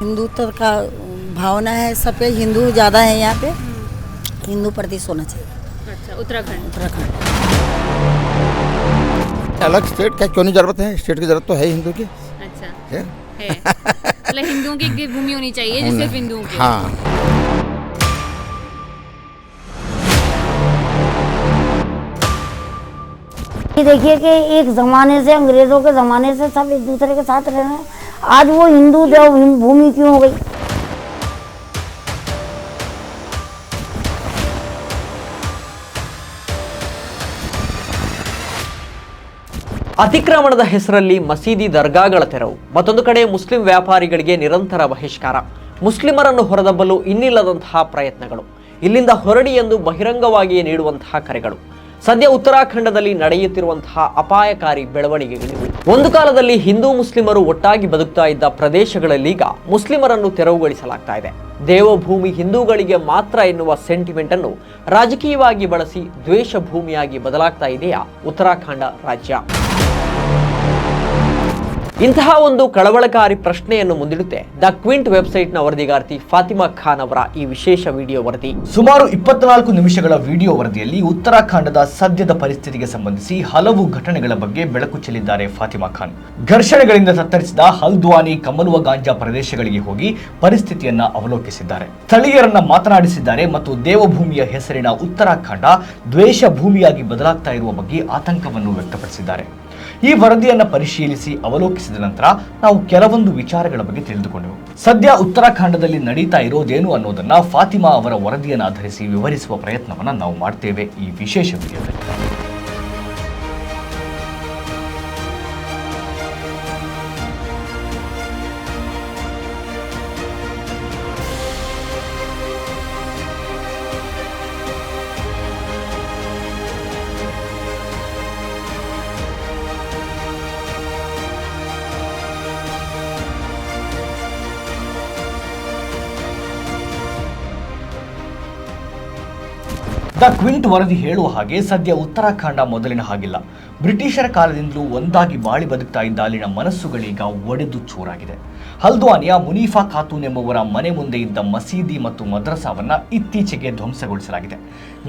हिंदुत्व का भावना है सब पे हिंदू ज़्यादा है यहाँ पे। हिंदू प्रदेश होना चाहिए। अच्छा उत्तराखंड। उत्तराखंड। अलग स्टेट का क्यों नहीं ज़रूरत है? स्टेट की ज़रूरत तो है हिंदू की। अच्छा है? है। मतलब हिंदुओं की भूमि होनी चाहिए जो सिर्फ़ हिंदुओं की। हाँ। ये देखिए कि एक ज़माने से अंग्रेज़ों के ज़माने से सब एक दूसरे के साथ रह रहे हैं। आज वो हिंदू देव भूमि क्यों हो गई ಅತಿಕ್ರಮಣದ ಹೆಸರಲ್ಲಿ ಮಸೀದಿ ದರ್ಗಾಗಳ ತೆರವು ಮತ್ತೊಂದು ಕಡೆ ಮುಸ್ಲಿಂ ವ್ಯಾಪಾರಿಗಳಿಗೆ ನಿರಂತರ ಬಹಿಷ್ಕಾರ ಮುಸ್ಲಿಮರನ್ನು ಹೊರದಬ್ಬಲು ಇನ್ನಿಲ್ಲದಂತಹ ಪ್ರಯತ್ನಗಳು ಇಲ್ಲಿಂದ ಹೊರಡಿ ಎಂದು ಬಹಿರಂಗವಾಗಿಯೇ ನೀಡುವಂತಹ ಕರೆಗಳು ಸದ್ಯ ಉತ್ತರಾಖಂಡದಲ್ಲಿ ನಡೆಯುತ್ತಿರುವಂತಹ ಅಪಾಯಕಾರಿ ಬೆಳವಣಿಗೆಗಳಿವೆ. ಒಂದು ಕಾಲದಲ್ಲಿ ಹಿಂದೂ ಮುಸ್ಲಿಮರು ಒಟ್ಟಾಗಿ ಬದುಕ್ತಾ ಇದ್ದ ಪ್ರದೇಶಗಳಲ್ಲೀಗ ಮುಸ್ಲಿಮರನ್ನು ತೆರವುಗೊಳಿಸಲಾಗ್ತಾ ಇದೆ. ದೇವಭೂಮಿ ಹಿಂದೂಗಳಿಗೆ ಮಾತ್ರ ಎನ್ನುವ ಸೆಂಟಿಮೆಂಟ್ ಅನ್ನು ರಾಜಕೀಯವಾಗಿ ಬಳಸಿ ದ್ವೇಷ ಭೂಮಿಯಾಗಿ ಬದಲಾಗ್ತಾ ಇದೆಯಾ ಉತ್ತರಾಖಂಡ ರಾಜ್ಯ? ಇಂತಹ ಒಂದು ಕಳವಳಕಾರಿ ಪ್ರಶ್ನೆಯನ್ನು ಮುಂದಿಡುತ್ತೆ. ದ ಕ್ವಿಂಟ್ ವೆಬ್ಸೈಟ್ನ ವರದಿಗಾರ್ತಿ ಫಾತಿಮಾ ಖಾನ್ ಅವರ ಈ ವಿಶೇಷ ವಿಡಿಯೋ ವರದಿ. ಸುಮಾರು ಇಪ್ಪತ್ನಾಲ್ಕು ನಿಮಿಷಗಳ ವಿಡಿಯೋ ವರದಿಯಲ್ಲಿ ಉತ್ತರಾಖಂಡದ ಸದ್ಯದ ಪರಿಸ್ಥಿತಿಗೆ ಸಂಬಂಧಿಸಿ ಹಲವು ಘಟನೆಗಳ ಬಗ್ಗೆ ಬೆಳಕು ಚೆಲ್ಲಿದ್ದಾರೆ ಫಾತಿಮಾ ಖಾನ್. ಘರ್ಷಣೆಗಳಿಂದ ತತ್ತರಿಸಿದ ಹಲ್ದ್ವಾನಿ ಕಮಲುವ ಗಾಂಜಾ ಪ್ರದೇಶಗಳಿಗೆ ಹೋಗಿ ಪರಿಸ್ಥಿತಿಯನ್ನ ಅವಲೋಕಿಸಿದ್ದಾರೆ. ಸ್ಥಳೀಯರನ್ನ ಮಾತನಾಡಿಸಿದ್ದಾರೆ ಮತ್ತು ದೇವಭೂಮಿಯ ಹೆಸರಿನ ಉತ್ತರಾಖಂಡ ದ್ವೇಷ ಭೂಮಿಯಾಗಿ ಬದಲಾಗ್ತಾ ಇರುವ ಬಗ್ಗೆ ಆತಂಕವನ್ನು ವ್ಯಕ್ತಪಡಿಸಿದ್ದಾರೆ. ಈ ವರದಿಯನ್ನು ಪರಿಶೀಲಿಸಿ ಅವಲೋಕಿಸಿದ ನಂತರ ನಾವು ಕೆಲವೊಂದು ವಿಚಾರಗಳ ಬಗ್ಗೆ ತಿಳಿದುಕೊಂಡೆವು. ಸದ್ಯ ಉತ್ತರಾಖಂಡದಲ್ಲಿ ನಡೀತಾ ಇರೋದೇನು ಅನ್ನೋದನ್ನ ಫಾತಿಮಾ ಅವರ ವರದಿಯನ್ನು ಆಧರಿಸಿ ವಿವರಿಸುವ ಪ್ರಯತ್ನವನ್ನು ನಾವು ಮಾಡ್ತೇವೆ ಈ ವಿಶೇಷ ವಿಡಿಯೋದಲ್ಲಿ. ದ ಕ್ವಿಂಟ್ ವರದಿ ಹೇಳುವ ಹಾಗೆ ಸದ್ಯ ಉತ್ತರಾಖಂಡ ಮೊದಲಿನ ಹಾಗಿಲ್ಲ. ಬ್ರಿಟಿಷರ ಕಾಲದಿಂದಲೂ ಒಂದಾಗಿ ಬಾಳಿ ಬದುಕ್ತಾ ಇದ್ದ ಅಲ್ಲಿನ ಮನಸ್ಸುಗಳೀಗ ಒಡೆದು ಚೂರಾಗಿದೆ. ಹಲ್ದ್ವಾನಿಯ ಮುನೀಫಾ ಖಾತೂನ್ ಎಂಬುವರ ಮನೆ ಮುಂದೆ ಇದ್ದ ಮಸೀದಿ ಮತ್ತು ಮದ್ರಸಾವನ್ನ ಇತ್ತೀಚೆಗೆ ಧ್ವಂಸಗೊಳಿಸಲಾಗಿದೆ.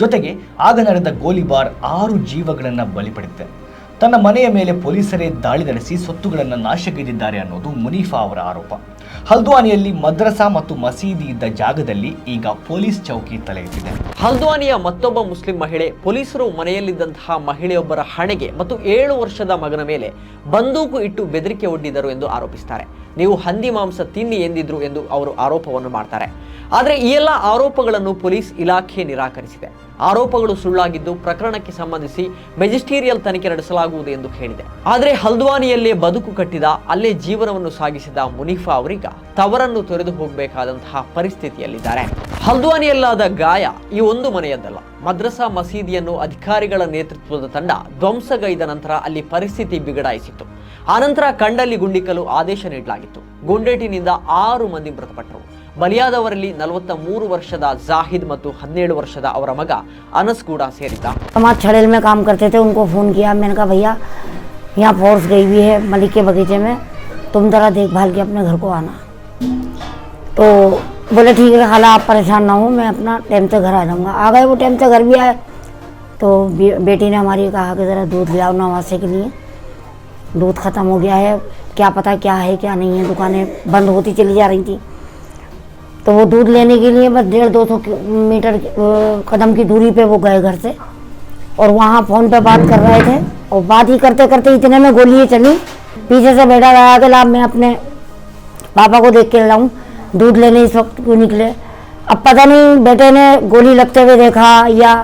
ಜೊತೆಗೆ ಆಗ ನಡೆದ ಗೋಲಿಬಾರ್ ಆರು ಜೀವಗಳನ್ನು ಬಲಿ ಪಡೆದಿದೆ. ತನ್ನ ಮನೆಯ ಮೇಲೆ ಪೊಲೀಸರೇ ದಾಳಿ ನಡೆಸಿ ಸೊತ್ತುಗಳನ್ನು ನಾಶಗೈದಿದ್ದಾರೆ ಅನ್ನೋದು ಮುನೀಫಾ ಅವರ ಆರೋಪ. ಹಲ್ದ್ವಾನಿಯಲ್ಲಿ ಮದ್ರಸಾ ಮತ್ತು ಮಸೀದಿ ಇದ್ದ ಜಾಗದಲ್ಲಿ ಈಗ ಪೊಲೀಸ್ ಚೌಕಿ ತಲೆ ಎತ್ತಿದೆ ಹಲ್ದ್ವಾನಿಯ ಮತ್ತೊಬ್ಬ ಮುಸ್ಲಿಂ ಮಹಿಳೆ ಪೊಲೀಸರು ಮನೆಯಲ್ಲಿದ್ದಂತಹ ಮಹಿಳೆಯೊಬ್ಬರ ಹಣೆಗೆ ಮತ್ತು ಏಳು ವರ್ಷದ ಮಗನ ಮೇಲೆ ಬಂದೂಕು ಇಟ್ಟು ಬೆದರಿಕೆ ಒಡ್ಡಿದರು ಎಂದು ಆರೋಪಿಸುತ್ತಾರೆ ನೀವು ಹಂದಿ ಮಾಂಸ ತಿನ್ನಿ ಎಂದಿದ್ರು ಎಂದು ಅವರು ಆರೋಪವನ್ನು ಮಾಡ್ತಾರೆ. ಆದರೆ ಈ ಎಲ್ಲ ಆರೋಪಗಳನ್ನು ಪೊಲೀಸ್ ಇಲಾಖೆ ನಿರಾಕರಿಸಿದೆ. ಆರೋಪಗಳು ಸುಳ್ಳಾಗಿದ್ದು ಪ್ರಕರಣಕ್ಕೆ ಸಂಬಂಧಿಸಿ ಮೆಜಿಸ್ಟೀರಿಯಲ್ ತನಿಖೆ ನಡೆಸಲಾಗುವುದು ಎಂದು ಹೇಳಿದೆ ಆದರೆ ಹಲ್ದ್ವಾನಿಯಲ್ಲೇ ಬದುಕು ಕಟ್ಟಿದ, ಅಲ್ಲೇ ಜೀವನವನ್ನು ಸಾಗಿಸಿದ ಮುನಿಫಾ ಅವರೀಗ ತವರನ್ನು ತೊರೆದು ಹೋಗಬೇಕಾದಂತಹ ಪರಿಸ್ಥಿತಿಯಲ್ಲಿದ್ದಾರೆ. ಹಲ್ದ್ವಾನಿಯಲ್ಲಾದ ಗಾಯ ಈ ಒಂದು ಮನೆಯದ್ದಲ್ಲ. ಮದ್ರಸಾ ಮಸೀದಿಯನ್ನು ಅಧಿಕಾರಿಗಳ ನೇತೃತ್ವದ ತಂಡ ಧ್ವಂಸಗೈದ ನಂತರ ಅಲ್ಲಿ ಪರಿಸ್ಥಿತಿ ಬಿಗಡಾಯಿಸಿತ್ತು. ಆನಂತರ ಕಂಡಲ್ಲಿ ಗುಂಡಿಕಲು ಆದೇಶ ನೀಡಲಾಗಿತ್ತು. ಗುಂಡೇಟಿನಿಂದ ಆರು ಮಂದಿ ಮೃತಪಟ್ಟರು. ಬಲಿಯಾದವರಲ್ಲಿ ನಲವತ್ತ ಮೂರು ವರ್ಷದ ಜಾಹಿದ್ ಮತ್ತು ಹದಿನೇಳು ವರ್ಷದ ಅವರ ಮಗ ಅನಸ್ ಕೂಡ ಸೇರಿದ್ದ समाज छड़ेल में काम करते थे उनको फ़ोन किया मैंने कहा भैया यहाँ फोर्स गई हुई है मलिक के बगीचे में तुम ज़रा देखभाल के अपने घर को आना तो बोले ठीक है हाला आप परेशान ना हो मैं अपना टाइम से घर आ जाऊँगा आ गए वो टाइम से घर भी आए तो बे- बेटी ने हमारी कहा कि ज़रा दूध ले आओ नवासे के लिए दूध ख़त्म हो गया है क्या पता क्या है क्या नहीं है दुकानें बंद होती चली जा रही थी तो वो दूध लेने के लिए बस डेढ़ दो सौ मीटर अ, कदम की दूरी पे वो गए घर से और वहाँ फ़ोन पे बात कर रहे थे और बात ही करते करते इतने में गोली चली पीछे से बेटा गया कि लाभ मैं अपने पापा को देख के लाऊं दूध लेने इस वक्त क्यों निकले अब पता नहीं बेटे ने गोली लगते हुए देखा या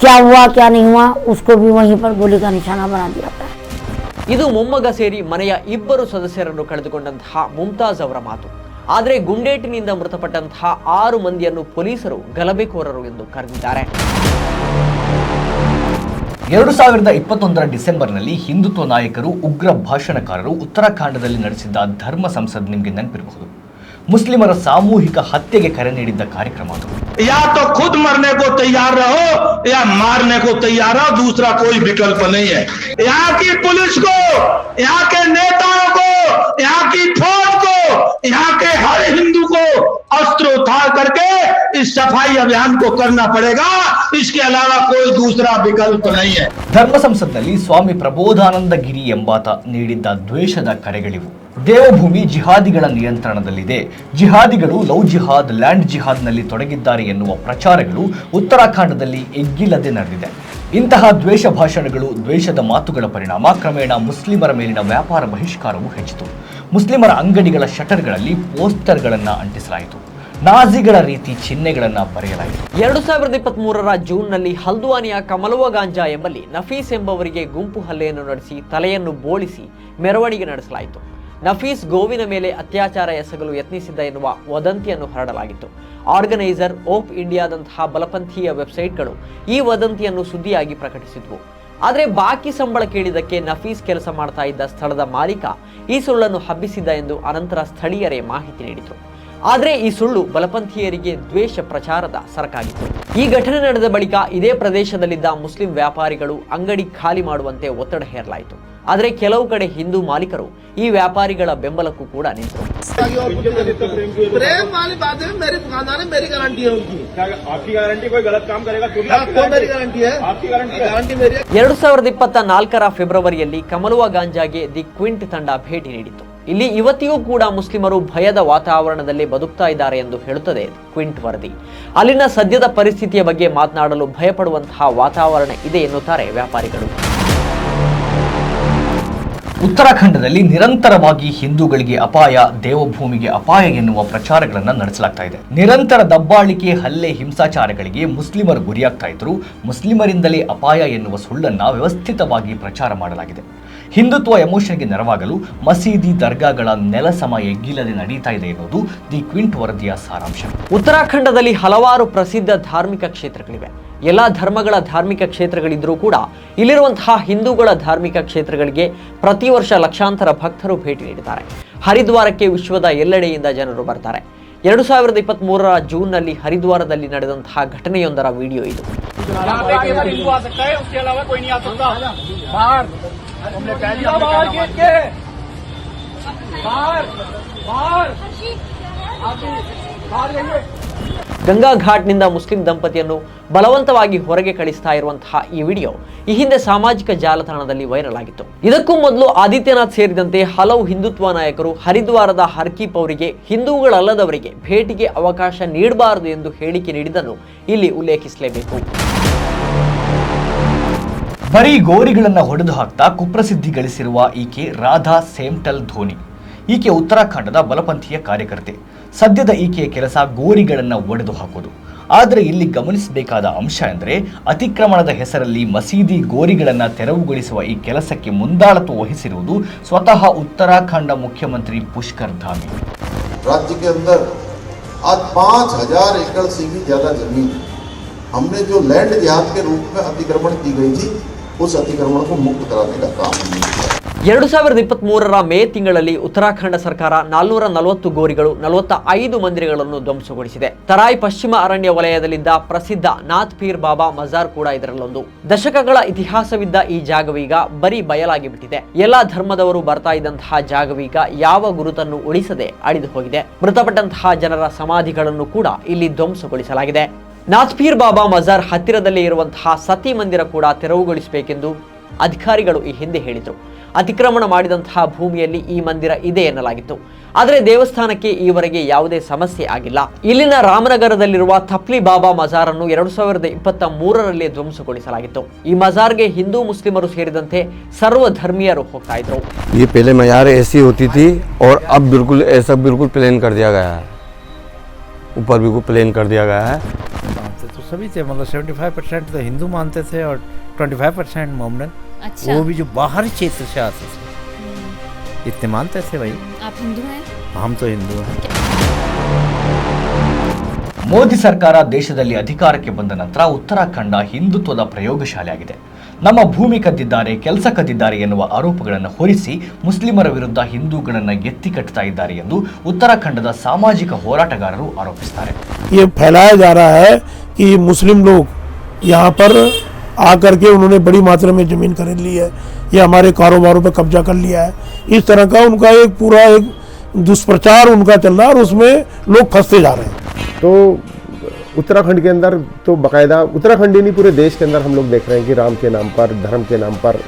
क्या हुआ क्या नहीं हुआ उसको भी वहीं पर गोली का निशाना बना दिया था ಇದು ಮೊಮ್ಮಗ ಸೇರಿ ಮನೆಯ ಇಬ್ಬರು ಸದಸ್ಯರನ್ನು ಕಳೆದುಕೊಂಡಂತಹ ಮುಮ್ತಾಜ್ ಅವರ ಮಾತು ಆದರೆ ಗುಂಡೇಟಿನಿಂದ ಮೃತಪಟ್ಟಂತಹ ಆರು ಮಂದಿಯನ್ನು ಪೊಲೀಸರು ಗಲಭೆಕೋರರು ಎಂದು ಕರೆದಿದ್ದಾರೆ. ಎರಡು ಸಾವಿರದ ಇಪ್ಪತ್ತೊಂದರ ಡಿಸೆಂಬರ್ನಲ್ಲಿ ಹಿಂದುತ್ವ ನಾಯಕರು ಉಗ್ರ ಭಾಷಣಕಾರರು ಉತ್ತರಾಖಂಡದಲ್ಲಿ ನಡೆಸಿದ್ದ ಧರ್ಮ ಸಂಸದ್ ನಿಮಗೆ ನೆನಪಿರಬಹುದು. ಮುಸ್ಲಿಮರ ಸಾಮೂಹಿಕ ಹತ್ಯೆಗೆ ಕರೆ ನೀಡಿದ್ದ ಕಾರ್ಯಕ್ರಮ ಅದು. ಯಾ ತೋ ಖುದ್ ಮರನೆ ಕೋ ತಯಾರ್ ರಹೋ ಯಾ ಮಾರನೆ ಕೋ ತಯಾರ ದೂಸರಾ ಕೋಯಿ ವಿಕಲ್ಪ ನಹೀಂ ಹೈ. ಯಾ ಕಿ ಪುಲಿಸ್ ಕೋ ಯಾ ಕೆ अभियान को करना पड़ेगा इसके अलावा कोई दूसरा विकल्प नहीं है ಧರ್ಮ ಸಂಸತ್ನಲ್ಲಿ ಸ್ವಾಮಿ ಪ್ರಬೋಧಾನಂದ ಗಿರಿ ಎಂಬಾತ ನೀಡಿದ್ದ ದ್ವೇಷದ ಕರೆಗಳಿವು ದೇವಭೂಮಿ ಜಿಹಾದಿಗಳ ನಿಯಂತ್ರಣದಲ್ಲಿದೆ ಜಿಹಾದಿಗಳು ಲವ್ ಜಿಹಾದ್ ಲ್ಯಾಂಡ್ ಜಿಹಾದ್ನಲ್ಲಿ ತೊಡಗಿದ್ದಾರೆ ಎನ್ನುವ ಪ್ರಚಾರಗಳು ಉತ್ತರಾಖಂಡದಲ್ಲಿ ಎಗ್ಗಿಲ್ಲದೆ ನಡೆದಿದೆ ಇಂತಹ ದ್ವೇಷ ಭಾಷಣಗಳು ದ್ವೇಷದ ಮಾತುಗಳ ಪರಿಣಾಮ ಕ್ರಮೇಣ ಮುಸ್ಲಿಮರ ಮೇಲಿನ ವ್ಯಾಪಾರ ಬಹಿಷ್ಕಾರವು ಹೆಚ್ಚಿತು ಮುಸ್ಲಿಮರ ಅಂಗಡಿಗಳ ಶಟರ್ಗಳಲ್ಲಿ ಪೋಸ್ಟರ್ಗಳನ್ನು ಅಂಟಿಸಲಾಯಿತು ನಾಜಿಗಳ ರೀತಿ ಚಿಹ್ನೆಗಳನ್ನು ಬರೆಯಲಾಯಿತು ಎರಡು ಸಾವಿರದ ಇಪ್ಪತ್ತ್ ಮೂರರ ಜೂನ್ನಲ್ಲಿ ಹಲ್ದ್ವಾನಿಯ ಕಮಲುವ ಗಾಂಜಾ ಎಂಬಲ್ಲಿ ನಫೀಸ್ ಎಂಬವರಿಗೆ ಗುಂಪು ಹಲ್ಲೆಯನ್ನು ನಡೆಸಿ ತಲೆಯನ್ನು ಬೋಳಿಸಿ ಮೆರವಣಿಗೆ ನಡೆಸಲಾಯಿತು. ನಫೀಸ್ ಗೋವಿನ ಮೇಲೆ ಅತ್ಯಾಚಾರ ಎಸಗಲು ಯತ್ನಿಸಿದ್ದ ಎನ್ನುವ ವದಂತಿಯನ್ನು ಹರಡಲಾಗಿತ್ತು. ಆರ್ಗನೈಸರ್ ಓಪ್ ಇಂಡಿಯಾದಂತಹ ಬಲಪಂಥೀಯ ವೆಬ್ಸೈಟ್ಗಳು ಈ ವದಂತಿಯನ್ನು ಸುದ್ದಿಯಾಗಿ ಪ್ರಕಟಿಸಿದ್ವು. ಆದರೆ ಬಾಕಿ ಸಂಬಳ ಕೇಳಿದ್ದಕ್ಕೆ ನಫೀಸ್ ಕೆಲಸ ಮಾಡ್ತಾ ಇದ್ದ ಸ್ಥಳದ ಮಾಲೀಕ ಈ ಸುಳ್ಳನ್ನು ಹಬ್ಬಿಸಿದ್ದ ಎಂದು ಅನಂತರ ಸ್ಥಳೀಯರೇ ಮಾಹಿತಿ ನೀಡಿದರು. ಆದರೆ ಈ ಸುಳ್ಳು ಬಲಪಂಥೀಯರಿಗೆ ದ್ವೇಷ ಪ್ರಚಾರದ ಸರಕಾಗಿತ್ತು. ಈ ಘಟನೆ ನಡೆದ ಬಳಿಕ ಇದೇ ಪ್ರದೇಶದಲ್ಲಿದ್ದ ಮುಸ್ಲಿಂ ವ್ಯಾಪಾರಿಗಳು ಅಂಗಡಿ ಖಾಲಿ ಮಾಡುವಂತೆ ಒತ್ತಡ ಹೇರಲಾಯಿತು. ಆದರೆ ಕೆಲವು ಕಡೆ ಹಿಂದೂ ಮಾಲೀಕರು ಈ ವ್ಯಾಪಾರಿಗಳ ಬೆಂಬಲಕ್ಕೂ ಕೂಡ ನಿಂತರು. ಎರಡು ಸಾವಿರದ ಇಪ್ಪತ್ತ ನಾಲ್ಕರ ಫೆಬ್ರವರಿಯಲ್ಲಿ ಕಮಲುವ ಗಾಂಜಾಗೆ ದಿ ಕ್ವಿಂಟ್ ತಂಡ ಭೇಟಿ ನೀಡಿತ್ತು. ಇಲ್ಲಿ ಇವತ್ತಿಗೂ ಕೂಡ ಮುಸ್ಲಿಮರು ಭಯದ ವಾತಾವರಣದಲ್ಲಿ ಬದುಕ್ತಾ ಇದ್ದಾರೆ ಎಂದು ಹೇಳುತ್ತದೆ ಕ್ವಿಂಟ್ ವರದಿ. ಅಲ್ಲಿನ ಸದ್ಯದ ಪರಿಸ್ಥಿತಿಯ ಬಗ್ಗೆ ಮಾತನಾಡಲು ಭಯಪಡುವಂತಹ ವಾತಾವರಣ ಇದೆ ಎನ್ನುತ್ತಾರೆ ವ್ಯಾಪಾರಿಗಳು. ಉತ್ತರಾಖಂಡದಲ್ಲಿ ನಿರಂತರವಾಗಿ ಹಿಂದೂಗಳಿಗೆ ಅಪಾಯ, ದೇವಭೂಮಿಗೆ ಅಪಾಯ ಎನ್ನುವ ಪ್ರಚಾರಗಳನ್ನು ನಡೆಸಲಾಗ್ತಾ ಇದೆ. ನಿರಂತರ ದಬ್ಬಾಳಿಕೆ, ಹಲ್ಲೆ, ಹಿಂಸಾಚಾರಗಳಿಗೆ ಮುಸ್ಲಿಮರು ಗುರಿಯಾಗ್ತಾ ಇದ್ರು ಮುಸ್ಲಿಮರಿಂದಲೇ ಅಪಾಯ ಎನ್ನುವ ಸುಳ್ಳನ್ನು ವ್ಯವಸ್ಥಿತವಾಗಿ ಪ್ರಚಾರ ಮಾಡಲಾಗಿದೆ. ಹಿಂದುತ್ವ ಎಮೋಷನ್ಗೆ ನೆರವಾಗಲು ಮಸೀದಿ ದರ್ಗಾಗಳ ನೆಲಸಮ ಎಗ್ಗಿಲ್ಲದೆ ನಡೀತಾ ಇದೆ ಎನ್ನುವುದು ದಿ ಕ್ವಿಂಟ್ ವರದಿಯ ಸಾರಾಂಶ. ಉತ್ತರಾಖಂಡದಲ್ಲಿ ಹಲವಾರು ಪ್ರಸಿದ್ಧ ಧಾರ್ಮಿಕ ಕ್ಷೇತ್ರಗಳಿವೆ. ಎಲ್ಲ ಧರ್ಮಗಳ ಧಾರ್ಮಿಕ ಕ್ಷೇತ್ರಗಳಿದ್ರೂ ಕೂಡ ಇಲ್ಲಿರುವಂತಹ ಹಿಂದೂಗಳ ಧಾರ್ಮಿಕ ಕ್ಷೇತ್ರಗಳಿಗೆ ಪ್ರತಿ ವರ್ಷ ಲಕ್ಷಾಂತರ ಭಕ್ತರು ಭೇಟಿ ನೀಡುತ್ತಾರೆ ಹರಿದ್ವಾರಕ್ಕೆ ವಿಶ್ವದ ಎಲ್ಲೆಡೆಯಿಂದ ಜನರು ಬರ್ತಾರೆ. ಎರಡು ಸಾವಿರದ ಇಪ್ಪತ್ತ್ ಮೂರರ ಜೂನ್ನಲ್ಲಿ ಹರಿದ್ವಾರದಲ್ಲಿ ನಡೆದಂತಹ ಘಟನೆಯೊಂದರ ವಿಡಿಯೋ ಇದು. यहाँ पे केवल हिंदू आ सकता है उसके अलावा कोई नहीं आ सकता बाहर हमने कह दिया बाहर गेट के बाहर बाहर आप बाहर जाइए ಗಂಗಾ ಘಾಟ್ನಿಂದ ಮುಸ್ಲಿಂ ದಂಪತಿಯನ್ನು ಬಲವಂತವಾಗಿ ಹೊರಗೆ ಕಳಿಸ್ತಾ ಇರುವಂತಹ ಈ ವಿಡಿಯೋ ಈ ಹಿಂದೆ ಸಾಮಾಜಿಕ ಜಾಲತಾಣದಲ್ಲಿ ವೈರಲ್ ಆಗಿತ್ತು ಇದಕ್ಕೂ ಮೊದಲು ಆದಿತ್ಯನಾಥ್ ಸೇರಿದಂತೆ ಹಲವು ಹಿಂದುತ್ವ ನಾಯಕರು ಹರಿದ್ವಾರದ ಹರ್ಕೀಪ್ ಅವರಿಗೆ ಹಿಂದೂಗಳಲ್ಲದವರಿಗೆ ಭೇಟಿಗೆ ಅವಕಾಶ ನೀಡಬಾರದು ಎಂದು ಹೇಳಿಕೆ ನೀಡಿದ್ದನ್ನು ಇಲ್ಲಿ ಉಲ್ಲೇಖಿಸಲೇಬೇಕು ಬರೀ ಗೋರಿಗಳನ್ನ ಹೊಡೆದು ಹಾಕ್ತಾ ಕುಪ್ರಸಿದ್ಧಿ ಗಳಿಸಿರುವ ಈಕೆ ರಾಧಾ ಸೇಮ್ಟಲ್ ಧೋನಿ ಈಕೆ ಉತ್ತರಾಖಂಡದ ಬಲಪಂಥೀಯ ಕಾರ್ಯಕರ್ತೆ ಸದ್ಯದ ಈಕೆಯ ಕೆಲಸ ಗೋರಿಗಳನ್ನ ಒಡೆದು ಹಾಕೋದು ಆದರೆ ಇಲ್ಲಿ ಗಮನಿಸಬೇಕಾದ ಅಂಶ ಎಂದರೆ ಅತಿಕ್ರಮಣದ ಹೆಸರಲ್ಲಿ ಮಸೀದಿ ಗೋರಿಗಳನ್ನ ತೆರವುಗೊಳಿಸುವ ಈ ಕೆಲಸಕ್ಕೆ ಮುಂದಾಳತ್ವ ವಹಿಸಿರುವುದು ಸ್ವತಃ ಉತ್ತರಾಖಂಡ ಮುಖ್ಯಮಂತ್ರಿ ಪುಷ್ಕರ್ ಧಾಮಿ राज्य के अंदर आज पाँच हजार एकड़ से भी ज़्यादा जमीन हमने जो लैंड जिहाद के रूप में अतिक्रमण की गई थी उस अतिक्रमण को मुक्त कराने का काम हमने किया ಎರಡು ಸಾವಿರದ ಇಪ್ಪತ್ತ್ ಮೂರರ ಮೇ ತಿಂಗಳಲ್ಲಿ ಉತ್ತರಾಖಂಡ ಸರ್ಕಾರ ನಾಲ್ನೂರ ನಲವತ್ತು ಗೋರಿಗಳು ನಲವತ್ತ ಐದು ಮಂದಿರಗಳನ್ನು ಧ್ವಂಸಗೊಳಿಸಿದೆ ತರಾಯ್ ಪಶ್ಚಿಮ ಅರಣ್ಯ ವಲಯದಲ್ಲಿದ್ದ ಪ್ರಸಿದ್ಧ ನಾಥ್ ಪೀರ್ ಬಾಬಾ ಮಜಾರ್ ಕೂಡ ಇದರಲ್ಲೊಂದು ದಶಕಗಳ ಇತಿಹಾಸವಿದ್ದ ಈ ಜಾಗವೀಗ ಬರೀ ಬಯಲಾಗಿ ಬಿಟ್ಟಿದೆ ಎಲ್ಲಾ ಧರ್ಮದವರು ಬರ್ತಾ ಇದ್ದಂತಹ ಜಾಗವೀಗ ಯಾವ ಗುರುತನ್ನು ಉಳಿಸದೆ ಅಳಿದು ಹೋಗಿದೆ ಮೃತಪಟ್ಟಂತಹ ಜನರ ಸಮಾಧಿಗಳನ್ನು ಕೂಡ ಇಲ್ಲಿ ಧ್ವಂಸಗೊಳಿಸಲಾಗಿದೆ ನಾಥ್ಪೀರ್ ಬಾಬಾ ಮಜಾರ್ ಹತ್ತಿರದಲ್ಲೇ ಇರುವಂತಹ ಸತಿ ಮಂದಿರ ಕೂಡ ತೆರವುಗೊಳಿಸಬೇಕೆಂದು ಅಧಿಕಾರಿಗಳು ಈ ಹಿಂದೆ ಹೇಳಿದರು ಅತಿಕ್ರಮಣ ಮಾಡಿದಂತಹ ಭೂಮಿಯಲ್ಲಿ ಈ ಮಂದಿರ ಇದೆ ಎನ್ನಲಾಗಿತ್ತು ಆದರೆ ದೇವಸ್ಥಾನಕ್ಕೆ ಈವರೆಗೆ ಯಾವುದೇ ಸಮಸ್ಯೆ ಆಗಿಲ್ಲ ಇಲ್ಲಿನ ರಾಮನಗರದಲ್ಲಿರುವ ಥಪ್ಲಿ ಬಾಬಾ ಮಜಾರನ್ನು ಎರಡು ಸಾವಿರದ ಇಪ್ಪತ್ತ ಮೂರರಲ್ಲಿ ಧ್ವಂಸಗೊಳಿಸಲಾಗಿತ್ತು ಈ ಮಜಾರ್ಗೆ ಹಿಂದೂ ಮುಸ್ಲಿಮರು ಸೇರಿದಂತೆ ಸರ್ವ ಧರ್ಮೀಯರು ಹೋಗ್ತಾ ಇದ್ರು ये पहले मज़ार ऐसी होती थी और अब बिल्कुल ऐसा बिल्कुल प्लेन कर दिया गया है ऊपर बिल्कुल प्लेन कर दिया गया है मानते तो सभी थे मतलब सेवेंटी फाइव परसेंट तो हिंदू मानते थे और ट्वेंटी फाइव परसेंट मोमडन अच्छा वो भी जो बाहरी क्षेत्र से आते थे इतने मानते थे भाई आप हिंदू हैं हम तो हिंदू हैं ಮೋದಿ ಸರ್ಕಾರ ದೇಶದಲ್ಲಿ ಅಧಿಕಾರಕ್ಕೆ ಬಂದ ನಂತರ ಉತ್ತರಾಖಂಡ ಹಿಂದುತ್ವದ ಪ್ರಯೋಗಶಾಲೆ ಆಗಿದೆ ನಮ್ಮ ಭೂಮಿ ಕದ್ದಿದ್ದಾರೆ ಕೆಲಸ ಕದ್ದಿದ್ದಾರೆ ಎನ್ನುವ ಆರೋಪಗಳನ್ನು ಹೊರಿಸಿ ಮುಸ್ಲಿಮರ ವಿರುದ್ಧ ಹಿಂದೂಗಳನ್ನು ಎತ್ತಿ ಕಟ್ಟುತ್ತಾ ಇದ್ದಾರೆ ಎಂದು ಉತ್ತರಾಖಂಡದ ಸಾಮಾಜಿಕ ಹೋರಾಟಗಾರರು ಆರೋಪಿಸುತ್ತಾರೆ ये फैलाया जा रहा है कि मुस्लिम लोग यहाँ पर आकर के उन्होंने बड़ी मात्रा में जमीन खरीद ली है या हमारे कारोबारों पर कब्जा कर लिया है इस तरह का उनका एक पूरा एक दुष्प्रचार उनका चल रहा है और उसमें लोग फंसते जा रहे हैं तो उत्तराखंड के अंदर तो बाकायदा उत्तराखंड ही नहीं पूरे देश के अंदर हम लोग देख रहे हैं कि राम के नाम पर धर्म के नाम पर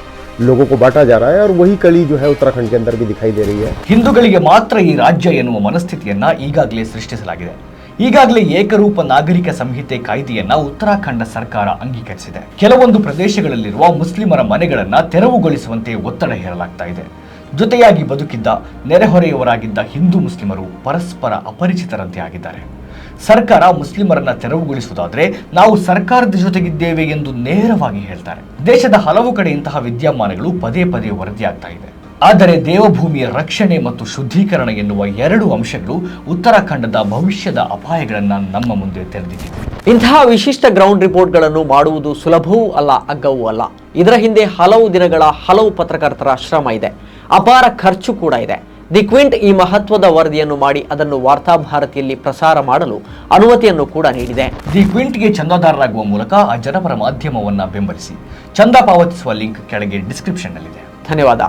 लोगों को बांटा जा रहा है और वही कड़ी जो है उत्तराखंड के अंदर भी दिखाई दे रही है ಹಿಂದೂಗಳಿಗೆ ಮಾತ್ರ ಈ ರಾಜ್ಯ ಎನ್ನುವ ಮನಸ್ಥಿತಿಯನ್ನ ಈಗಾಗಲೇ ಸೃಷ್ಟಿಸಲಾಗಿದೆ ಈಗಾಗಲೇ ಏಕರೂಪ ನಾಗರಿಕ ಸಂಹಿತೆ ಕಾಯ್ದೆಯನ್ನ ಉತ್ತರಾಖಂಡ ಸರ್ಕಾರ ಅಂಗೀಕರಿಸಿದೆ. ಕೆಲವೊಂದು ಪ್ರದೇಶಗಳಲ್ಲಿರುವ ಮುಸ್ಲಿಮರ ಮನೆಗಳನ್ನ ತೆರವುಗೊಳಿಸುವಂತೆ ಒತ್ತಡ ಹೇರಲಾಗ್ತಾ ಇದೆ. ಜೊತೆಯಾಗಿ ಬದುಕಿದ್ದ, ನೆರೆಹೊರೆಯವರಾಗಿದ್ದ ಹಿಂದೂ ಮುಸ್ಲಿಮರು ಪರಸ್ಪರ ಅಪರಿಚಿತರಂತೆ ಆಗಿದ್ದಾರೆ. ಸರ್ಕಾರ ಮುಸ್ಲಿಮರನ್ನ ತೆರವುಗೊಳಿಸುವುದಾದ್ರೆ ನಾವು ಸರ್ಕಾರದ ಜೊತೆಗಿದ್ದೇವೆ ಎಂದು ನೇರವಾಗಿ ಹೇಳ್ತಾರೆ. ದೇಶದ ಹಲವು ಕಡೆ ಇಂತಹ ವಿದ್ಯಮಾನಗಳು ಪದೇ ಪದೇ ವರದಿಯಾಗ್ತಾ ಇದೆ. ಆದರೆ ದೇವಭೂಮಿಯ ರಕ್ಷಣೆ ಮತ್ತು ಶುದ್ಧೀಕರಣ ಎನ್ನುವ ಎರಡು ಅಂಶಗಳು ಉತ್ತರಾಖಂಡದ ಭವಿಷ್ಯದ ಅಪಾಯಗಳನ್ನು ನಮ್ಮ ಮುಂದೆ ತೆರೆದಿದೆ. ಇಂತಹ ವಿಶಿಷ್ಟ ಗ್ರೌಂಡ್ ರಿಪೋರ್ಟ್ಗಳನ್ನು ಮಾಡುವುದು ಸುಲಭವೂ ಅಲ್ಲ ಅಗ್ಗವೂ ಅಲ್ಲ. ಇದರ ಹಿಂದೆ ಹಲವು ದಿನಗಳ ಹಲವು ಪತ್ರಕರ್ತರ ಶ್ರಮ ಇದೆ. ಅಪಾರ ಖರ್ಚು ಕೂಡ ಇದೆ. ದಿ ಕ್ವಿಂಟ್ ಈ ಮಹತ್ವದ ವರದಿಯನ್ನು ಮಾಡಿ ಅದನ್ನು ವಾರ್ತಾಭಾರತಿಯಲ್ಲಿ ಪ್ರಸಾರ ಮಾಡಲು ಅನುಮತಿಯನ್ನು ಕೂಡ ನೀಡಿದೆ. ದಿ ಕ್ವಿಂಟ್ಗೆ ಚಂದಾದಾರರಾಗುವ ಮೂಲಕ ಆ ಜನಪರ ಮಾಧ್ಯಮವನ್ನು ಬೆಂಬಲಿಸಿ. ಚಂದ ಪಾವತಿಸುವ ಲಿಂಕ್ ಕೆಳಗೆ ಡಿಸ್ಕ್ರಿಪ್ಷನ್ನಲ್ಲಿದೆ ಧನ್ಯವಾದ.